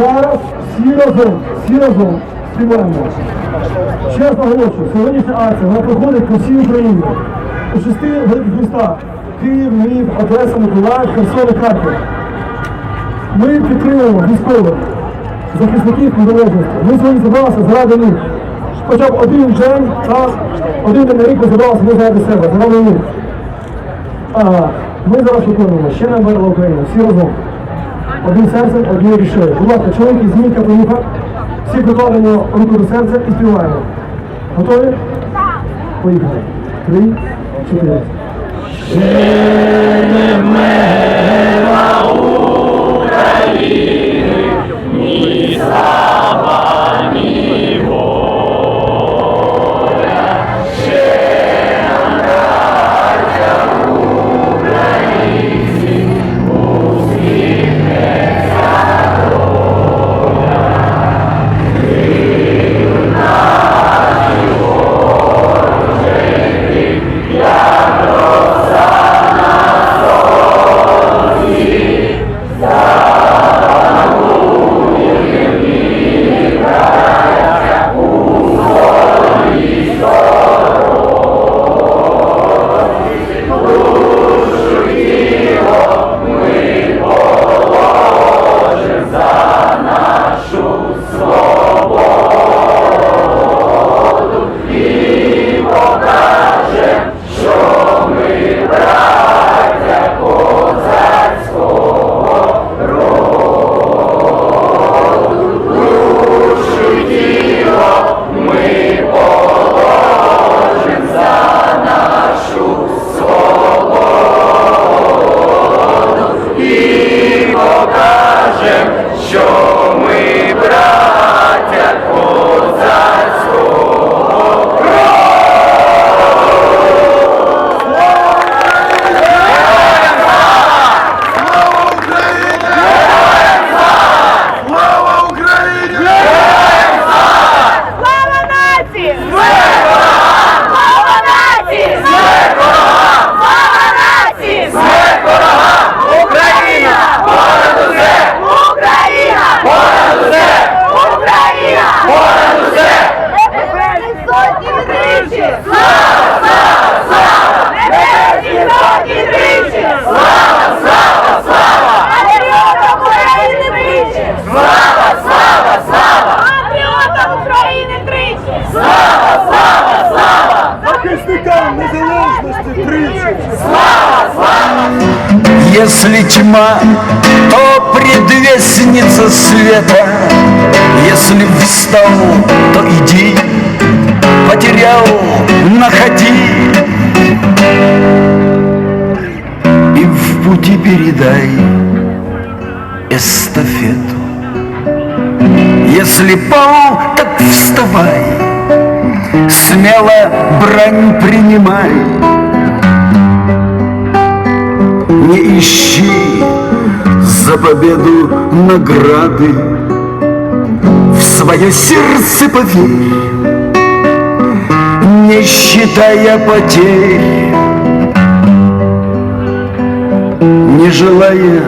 Зараз всі разом, всі разом співаємо. Ще раз сьогоднішня акція вона проходить по всій Україні. У шести великих містах Київ, Львів, Одеса, Миколаїв, Херсон і Харків. Ми підтримуємо військових захисників незалежності. Ми сьогодні зібралися заради них. Хоча б один день, так, один день на рік ми зібралися ми заради себе, заради них. Ми зараз виконуємо ще не вмерла Україна, всі разом. Одним серцем, однією рішою. Будь ласка, чоловіки, зніміть капелюха, всі прикладемо руку до серця і співаємо. Готові? Поїхали. Три, чотири. Rosa Если тьма, то предвестница света. Если встал, то иди Потерял, находи. И в пути передай эстафету. Если пал, так вставай. Смело брань принимай Не ищи за победу награды. В свое сердце поверь Не считая потерь Не желая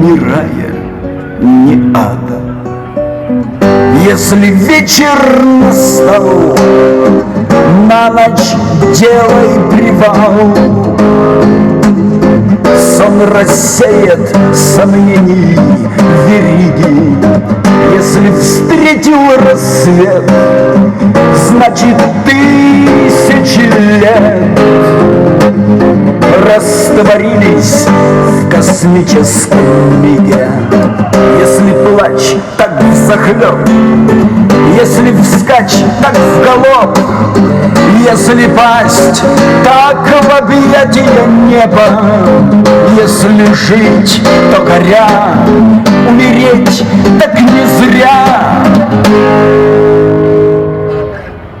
ни рая, ни ада. Если вечер настал На ночь делай привал Сон рассеет сомнений вериги. Если встретил рассвет Значит тысячи лет Растворились в космическом миге Если плач так взахлеб Если вскачь так в галоп Если пасть так в объятия неба. Если жить, то горя. Умереть так не зря.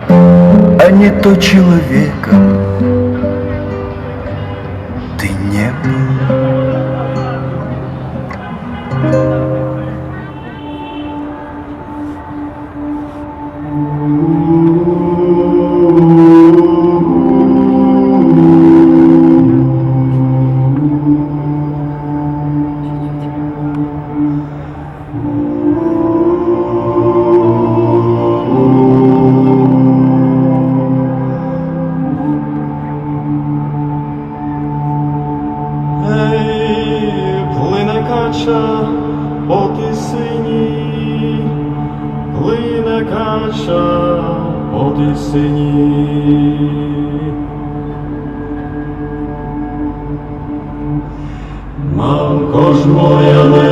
А не то человеком ты не был. По тисині. Мамко ж моя не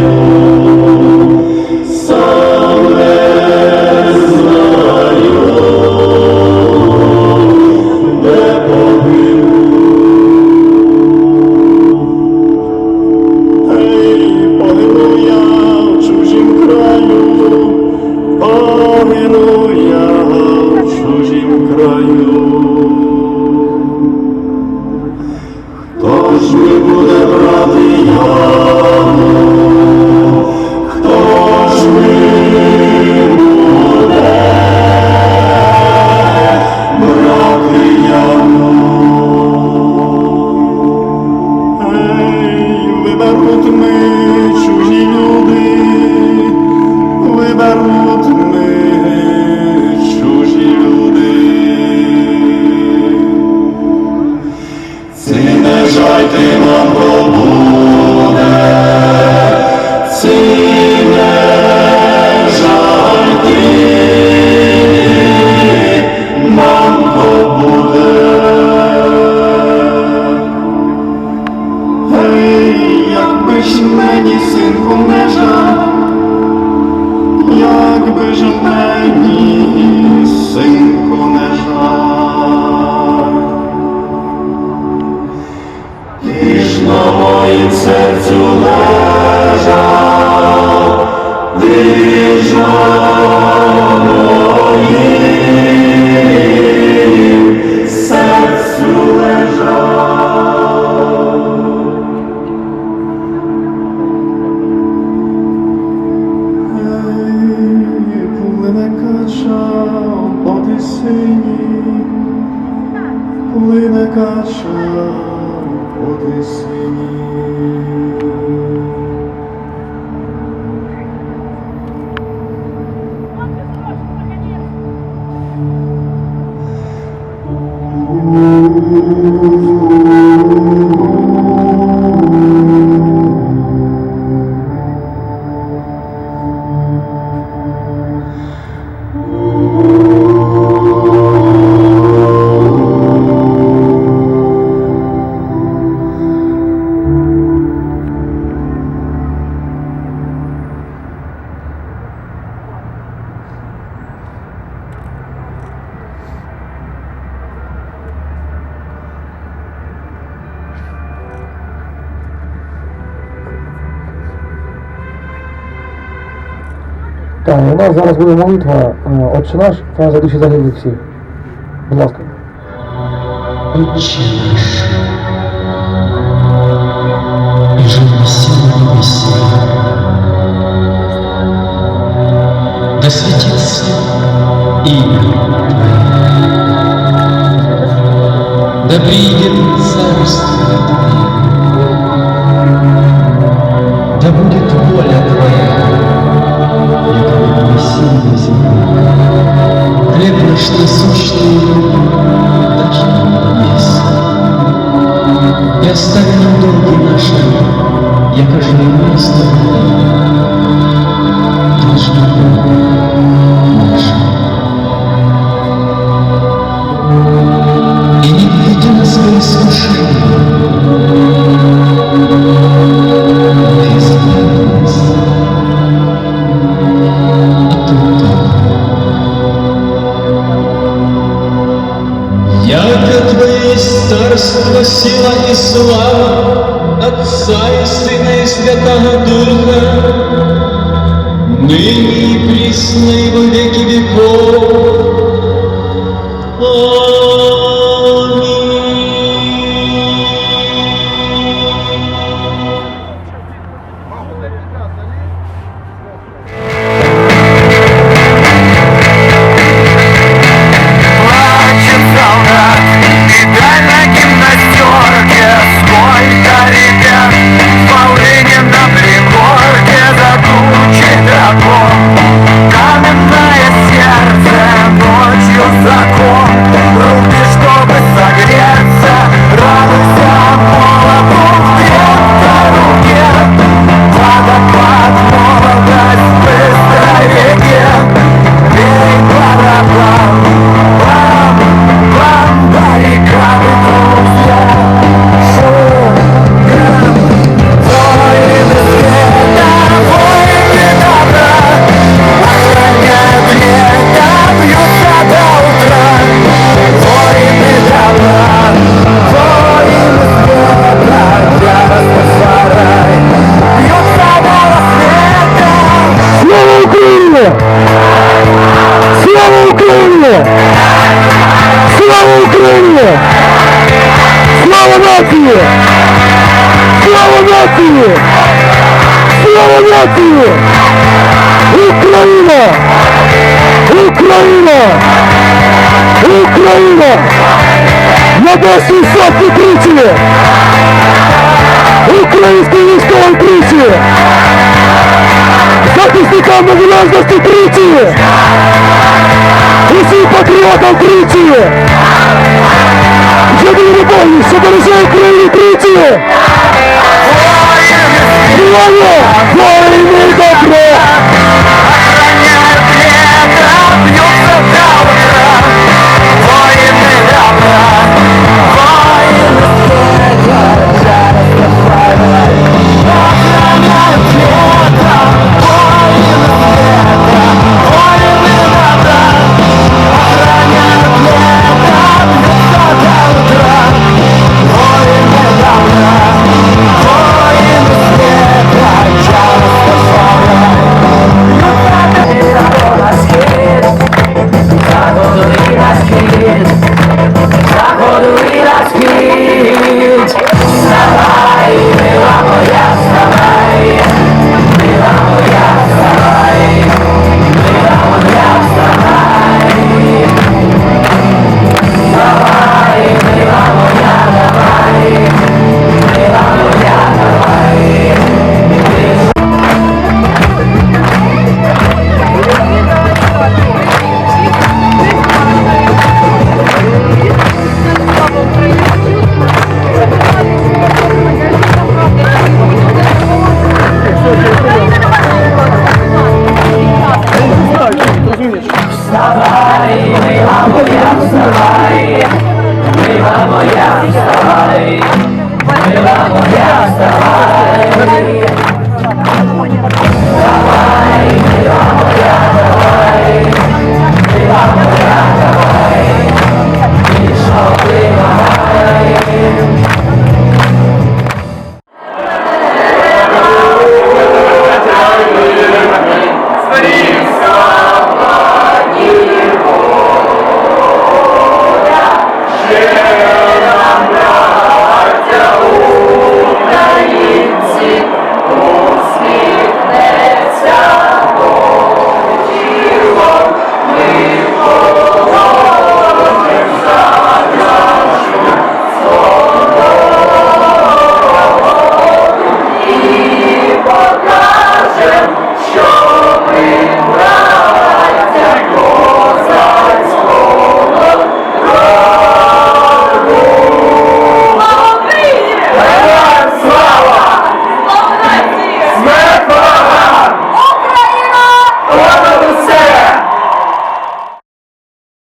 Хто ж Так, у нас зараз буде молитва Отче наш, та за душі загиблих всіх. Будь ласка. Отче наш, да светится имя Твое, да придет царствие Твое, да будет Хлеб наш насущный и слава Отца и Сына и Святого Духа, ныне и присно и во веки веков. Україна! Небесні сотні тричі! Української військової тричі! Захисникам незалежності тричі! Усім патріотам тричі! Жодної любові, що береже Україну тричі! Воїни! Воїни добре!